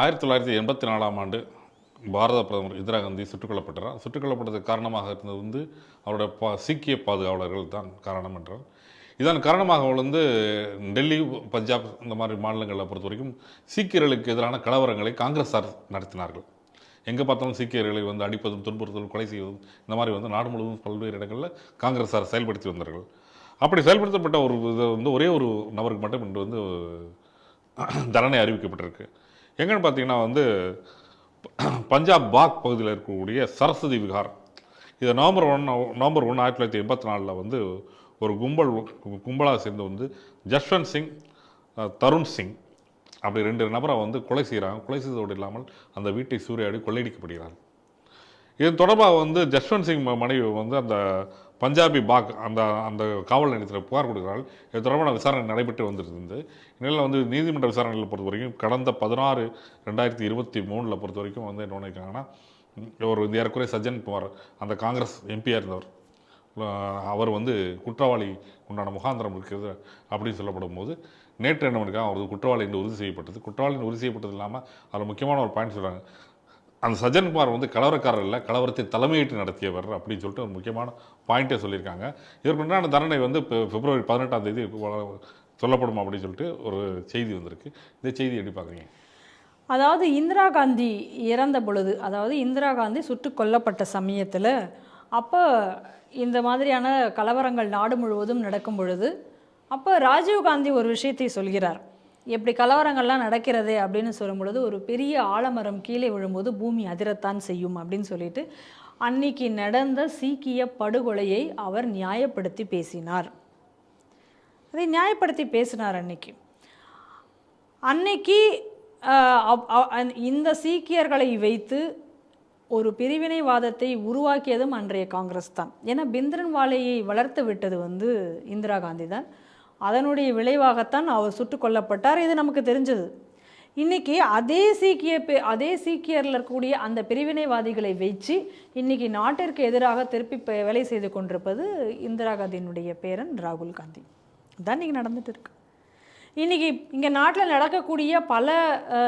ஆயிரத்தி தொள்ளாயிரத்தி எண்பத்தி நாலாம் ஆண்டு பாரத பிரதமர் இந்திரா காந்தி சுட்டுக் கொல்லப்பட்டார் சுட்டுக் கொல்லப்பட்டதுக்கு காரணமாக இருந்தது வந்து அவருடைய பா சீக்கிய பாதுகாவலர்கள் தான் காரணம் என்றார் இதன் காரணமாக வந்து டெல்லி பஞ்சாப் இந்த மாதிரி மாநிலங்களை பொறுத்த வரைக்கும் சீக்கியர்களுக்கு எதிரான கலவரங்களை காங்கிரஸார் நடத்தினார்கள். எங்கே பார்த்தாலும் சீக்கியர்களை வந்து அடிப்பதும் துன்புறுத்தலும் கொலை செய்வதும் இந்த மாதிரி வந்து நாடு முழுவதும் பல்வேறு இடங்களில் காங்கிரஸார் செயல்படுத்தி வந்தார்கள். அப்படி செயல்படுத்தப்பட்ட ஒரு இது வந்து ஒரே ஒரு நபருக்கு மட்டும் இன்று வந்து தண்டனை அறிவிக்கப்பட்டிருக்கு. எங்கன்னு பார்த்தீங்கன்னா வந்து பஞ்சாப் பாக் பகுதியில் இருக்கக்கூடிய சரஸ்வதி விகார். இது நவம்பர் ஒன் நவம்பர் ஒன்று ஆயிரத்தி தொள்ளாயிரத்தி எண்பத்தி நாலில் வந்து ஒரு கும்பல் கும்பலாக சேர்ந்து வந்து ஜஸ்வந்த் சிங் தருண் சிங். அப்படி ரெண்டு நபரை வந்து கொலை செய்கிறாங்க. கொலை செய்ததோடு இல்லாமல் அந்த வீட்டை சூறையாடி கொள்ளையடிக்கப்படுகிறாங்க இது தொடர்பாக வந்து ஜஸ்வந்த் சிங் மனைவி வந்து அந்த பஞ்சாபி பாக் அந்த அந்த காவல் நிலையத்தில் புகார் கொடுக்கிறாள் இது தொடர்பான விசாரணை நடைபெற்று வந்திருந்தது. இந்நிலையில் வந்து நீதிமன்ற விசாரணைகளை பொறுத்த வரைக்கும் கடந்த பதினாறு ரெண்டாயிரத்தி இருபத்தி மூணில் பொறுத்த வரைக்கும் வந்து என்ன பண்ணியிருக்காங்கன்னா ஒரு ஏறக்குறைய சஜ்ஜன் குமார் அந்த காங்கிரஸ் எம்பியாக இருந்தவர் அவர் வந்து குற்றவாளி உண்டான முகாந்திரம் இருக்கிறது அப்படின்னு சொல்லப்படும் போது நேற்று என்ன பண்ணியிருக்காங்க அவரது குற்றவாளி என்று உறுதி செய்யப்பட்டது. குற்றவாளி உறுதி செய்யப்பட்டது இல்லாமல் அதில் முக்கியமான ஒரு பாயிண்ட் சொல்கிறாங்க அந்த சஜன்குமார் வந்து கலவரக்காரர் இல்லை கலவரத்தை தலைமையிட்டு நடத்தியவர் அப்படின்னு சொல்லிட்டு ஒரு முக்கியமான பாயிண்ட்டே சொல்லியிருக்காங்க. இதற்கு உண்டான தண்டனை வந்து இப்போ பிப்ரவரி பதினெட்டாம் தேதி சொல்லப்படும் அப்படின்னு சொல்லிட்டு ஒரு செய்தி வந்திருக்கு. இந்த செய்தி எப்படி பார்க்குறீங்க? அதாவது இந்திரா காந்தி இறந்த பொழுது அதாவது இந்திரா காந்தி சுட்டு கொல்லப்பட்ட சமயத்தில் அப்போ இந்த மாதிரியான கலவரங்கள் நாடு முழுவதும் நடக்கும் பொழுது அப்போ ராஜீவ் காந்தி ஒரு விஷயத்தை சொல்கிறார். எப்படி கலவரங்கள்லாம் நடக்கிறது அப்படின்னு சொல்லும்பொழுது ஒரு பெரிய ஆலமரம் கீழே விழும்போது பூமி அதிரத்தான் செய்யும் அப்படின்னு சொல்லிட்டு அன்னைக்கு நடந்த சீக்கிய படுகொலையை அவர் நியாயப்படுத்தி பேசினார். அதை நியாயப்படுத்தி பேசினார் அன்னைக்கு. அன்னைக்கு இந்த சீக்கியர்களை வைத்து ஒரு பிரிவினைவாதத்தை உருவாக்கியதும் அன்றைய காங்கிரஸ் தான். ஏன்னா பிந்திரன் வாலையை வளர்த்து விட்டது வந்து இந்திரா காந்தி தான். அதனுடைய விளைவாகத்தான் அவர் சுட்டு கொல்லப்பட்டார். இது நமக்கு தெரிஞ்சது. இன்னைக்கு அதே சீக்கிய பே- அதே சீக்கியரில் இருக்கக்கூடிய அந்த பிரிவினைவாதிகளை வச்சு இன்னைக்கு நாட்டிற்கு எதிராக திருப்பி வேலை செய்து கொண்டிருப்பது இந்திரா காந்தியினுடைய பேரன் ராகுல் காந்தி. தான் இன்றைக்கி நடந்துட்டு இருக்கு. இன்னைக்கு இங்கே நாட்டில் நடக்கக்கூடிய பல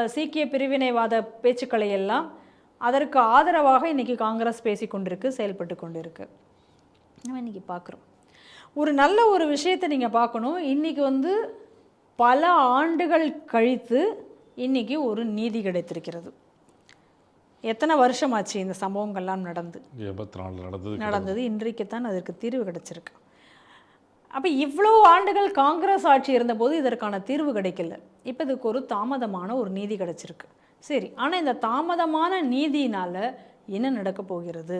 சீக்கிய பிரிவினைவாத பேச்சுக்களை எல்லாம் அதற்கு ஆதரவாக இன்றைக்கி காங்கிரஸ் பேசி கொண்டிருக்கு செயல்பட்டு கொண்டிருக்கு. நம்ம இன்றைக்கி பார்க்குறோம் ஒரு நல்ல ஒரு விஷயத்தை நீங்கள் பார்க்கணும். இன்னைக்கு வந்து பல ஆண்டுகள் கழித்து இன்னைக்கு ஒரு நீதி கிடைத்திருக்கிறது. எத்தனை வருஷமாச்சு இந்த சம்பவங்கள்லாம் நடந்து? எண்பத்தி நடந்தது நடந்தது. இன்றைக்கு தான் அதற்கு தீர்வு கிடைச்சிருக்கு. அப்போ இவ்வளோ ஆண்டுகள் காங்கிரஸ் ஆட்சி இருந்தபோது இதற்கான தீர்வு கிடைக்கல. இப்போ இதுக்கு ஒரு தாமதமான ஒரு நீதி கிடைச்சிருக்கு. சரி ஆனால் இந்த தாமதமான நீதியினால் என்ன நடக்க போகிறது?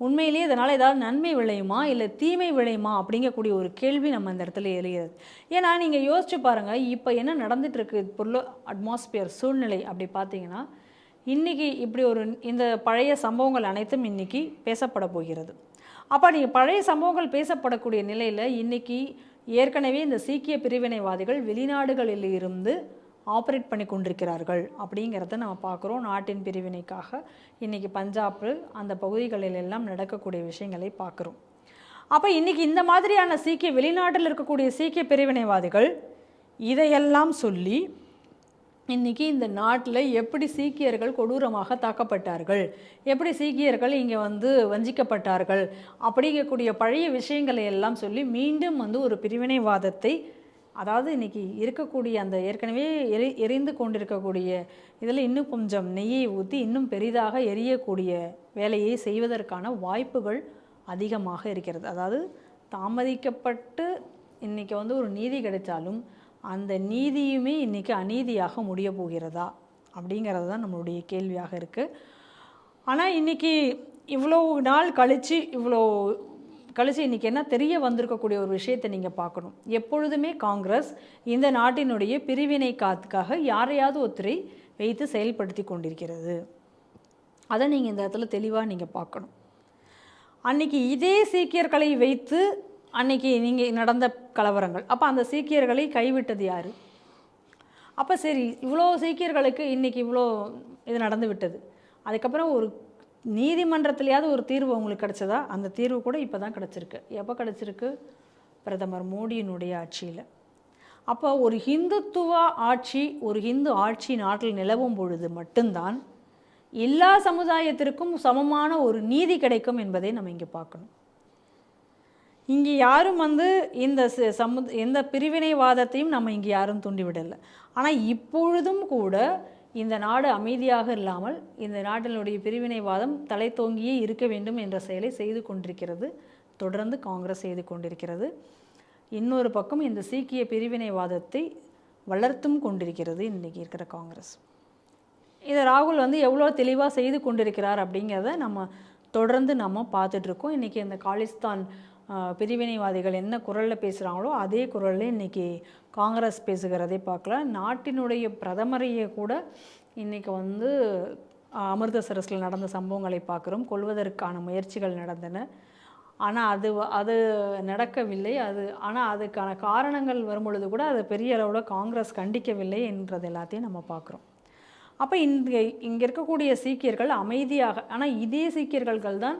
உண்மையிலேயே இதனால் ஏதாவது நன்மை விளையுமா? இல்லை தீமை விளையுமா? அப்படிங்கக்கூடிய ஒரு கேள்வி நம்ம இந்த இடத்துல எழுகிறது. ஏன்னா நீங்கள் யோசிச்சு பாருங்கள் இப்போ என்ன நடந்துகிட்ருக்கு பொருள் அட்மாஸ்பியர் சூழ்நிலை அப்படி பார்த்தீங்கன்னா இன்னைக்கு இப்படி ஒரு இந்த பழைய சம்பவங்கள் அனைத்தும் இன்றைக்கி பேசப்பட போகிறது. அப்போ நீங்கள் பழைய சம்பவங்கள் பேசப்படக்கூடிய நிலையில் இன்றைக்கி ஏற்கனவே இந்த சீக்கிய பிரிவினைவாதிகள் வெளிநாடுகளில் இருந்து ஆப்ரேட் பண்ணி கொண்டிருக்கிறார்கள் அப்படிங்கிறத நம்ம பார்க்குறோம். நாட்டின் பிரிவினைக்காக இன்னைக்கு பஞ்சாப் அந்த பகுதிகளில் எல்லாம் நடக்கக்கூடிய விஷயங்களை பார்க்குறோம். அப்போ இன்றைக்கி இந்த மாதிரியான சீக்கிய வெளிநாட்டில் இருக்கக்கூடிய சீக்கிய பிரிவினைவாதிகள் இதையெல்லாம் சொல்லி இன்னைக்கு இந்த நாட்டில் எப்படி சீக்கியர்கள் கொடூரமாக தாக்கப்பட்டார்கள் எப்படி சீக்கியர்கள் இங்கே வந்து வஞ்சிக்கப்பட்டார்கள் அப்படிங்கக்கூடிய பழைய விஷயங்களை எல்லாம் சொல்லி மீண்டும் வந்து ஒரு பிரிவினைவாதத்தை அதாவது இன்றைக்கி இருக்கக்கூடிய அந்த ஏற்கனவே எரி எரிந்து கொண்டிருக்கக்கூடிய இதில் இன்னும் கொஞ்சம் நெய்யை ஊற்றி இன்னும் பெரிதாக எரியக்கூடிய வேலையை செய்வதற்கான வாய்ப்புகள் அதிகமாக இருக்கிறது. அதாவது தாமதிக்கப்பட்டு இன்றைக்கி வந்து ஒரு நீதி கிடைச்சாலும் அந்த நீதியுமே இன்றைக்கி அநீதியாக முடிய போகிறதா அப்படிங்கிறது தான் நம்மளுடைய கேள்வியாக இருக்குது ஆனால் இன்றைக்கி இவ்வளோ நாள் கழித்து இவ்வளோ கழிச்சு இன்றைக்கி என்ன தெரிய வந்திருக்கக்கூடிய ஒரு விஷயத்தை நீங்கள் பார்க்கணும். எப்பொழுதுமே காங்கிரஸ் இந்த நாட்டினுடைய பிரிவினை காத்துக்காக யாரையாவது ஒருத்தரை வைத்து செயல்படுத்தி கொண்டிருக்கிறது. அதை நீங்கள் இந்த இடத்துல தெளிவாக நீங்கள் பார்க்கணும். அன்னைக்கு இதே சீக்கியர்களை வைத்து அன்னைக்கு நீங்கள் நடந்த கலவரங்கள். அப்போ அந்த சீக்கியர்களை கைவிட்டது யார்? அப்போ சரி இவ்வளோ சீக்கியர்களுக்கு இன்றைக்கி இவ்வளோ இது நடந்து விட்டது அதுக்கப்புறம் ஒரு நீதிமன்றத்திலேயாவது ஒரு தீர்வு உங்களுக்கு கிடைச்சதா? அந்த தீர்வு கூட இப்போ தான் கிடச்சிருக்கு. எப்போ கிடச்சிருக்கு? பிரதமர் மோடியினுடைய ஆட்சியில். அப்போ ஒரு ஹிந்துத்துவ ஆட்சி ஒரு ஹிந்து ஆட்சி நாட்டில் நிலவும் பொழுது மட்டும்தான் எல்லா சமுதாயத்திற்கும் சமமான ஒரு நீதி கிடைக்கும் என்பதை நம்ம இங்கே பார்க்கணும். இங்கே யாரும் வந்து இந்த ச- சமு எந்த பிரிவினைவாதத்தையும் நம்ம இங்கே யாரும் தூண்டிவிடலை. ஆனால் இப்பொழுதும் கூட இந்த நாடு அமைதியாக இல்லாமல் இந்த நாட்டினுடைய பிரிவினைவாதம் தலை தோங்கியே இருக்க வேண்டும் என்ற செயலை செய்து கொண்டிருக்கிறது. தொடர்ந்து காங்கிரஸ் செய்து கொண்டிருக்கிறது. இன்னொரு பக்கம் இந்த சீக்கிய பிரிவினைவாதத்தை வளர்த்தும் கொண்டிருக்கிறது இன்றைக்கி இருக்கிற காங்கிரஸ். இதை ராகுல் வந்து எவ்வளோ தெளிவாக செய்து கொண்டிருக்கிறார் அப்படிங்கிறத நம்ம தொடர்ந்து நம்ம பார்த்துட்ருக்கோம் இன்றைக்கி இந்த காலிஸ்தான் பிரிவினைவாதிகள் என்ன குரலில் பேசுகிறாங்களோ அதே குரலில் இன்றைக்கி காங்கிரஸ் பேசுகிறதை பார்க்கலாம் நாட்டினுடைய பிரதமரையே கூட இன்றைக்கி வந்து அமிர்தசரஸில் நடந்த சம்பவங்களை பார்க்குறோம். கொள்வதற்கான முயற்சிகள் நடந்தன. ஆனால் அது அது நடக்கவில்லை. அது ஆனால் அதுக்கான காரணங்கள் வரும்பொழுது கூட அதை பெரிய அளவில் காங்கிரஸ் கண்டிக்கவில்லை என்றது எல்லாத்தையும் நம்ம பார்க்குறோம். அப்போ இங்கே இங்கே இருக்கக்கூடிய சீக்கியர்கள் அமைதியாக ஆனால் இதே சீக்கியர்கள் தான்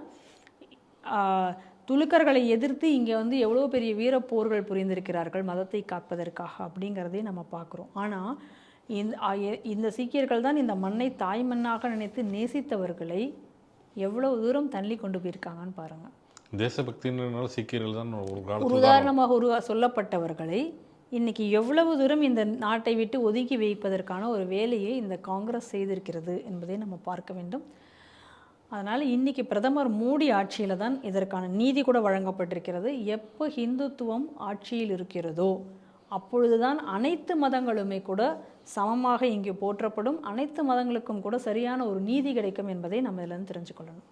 துலுக்கர்களை எதிர்த்து இங்கே வந்து எவ்வளோ பெரிய வீரப்போர்கள் புரிந்திருக்கிறார்கள் மதத்தை காப்பதற்காக அப்படிங்கிறதையும் நம்ம பார்க்குறோம். ஆனால் இந்த இந்த சீக்கியர்கள் தான் இந்த மண்ணை தாய் மண்ணாக நினைத்து நேசித்தவர்களை எவ்வளவு தூரம் தள்ளி கொண்டு போயிருக்காங்கன்னு பாருங்கள் தேசபக்தினால சீக்கியர்கள் தான் ஒரு உதாரணமாக ஒரு சொல்லப்பட்டவர்களை இன்னைக்கு எவ்வளவு தூரம் இந்த நாட்டை விட்டு ஒதுக்கி வைப்பதற்கான ஒரு வேலையை இந்த காங்கிரஸ் செய்திருக்கிறது என்பதை நம்ம பார்க்க வேண்டும். அதனால் இன்னைக்கு பிரதமர் மோடி ஆட்சியில் தான் இதற்கான நீதி கூட வழங்கப்பட்டிருக்கிறது. எப்போ ஹிந்துத்துவம் ஆட்சியில் இருக்கிறதோ அப்பொழுதுதான் அனைத்து மதங்களுமே கூட சமமாக இங்கே போற்றப்படும். அனைத்து மதங்களுக்கும் கூட சரியான ஒரு நீதி கிடைக்கும் என்பதை நம்ம இதிலிருந்து தெரிஞ்சுக்கொள்ளணும்.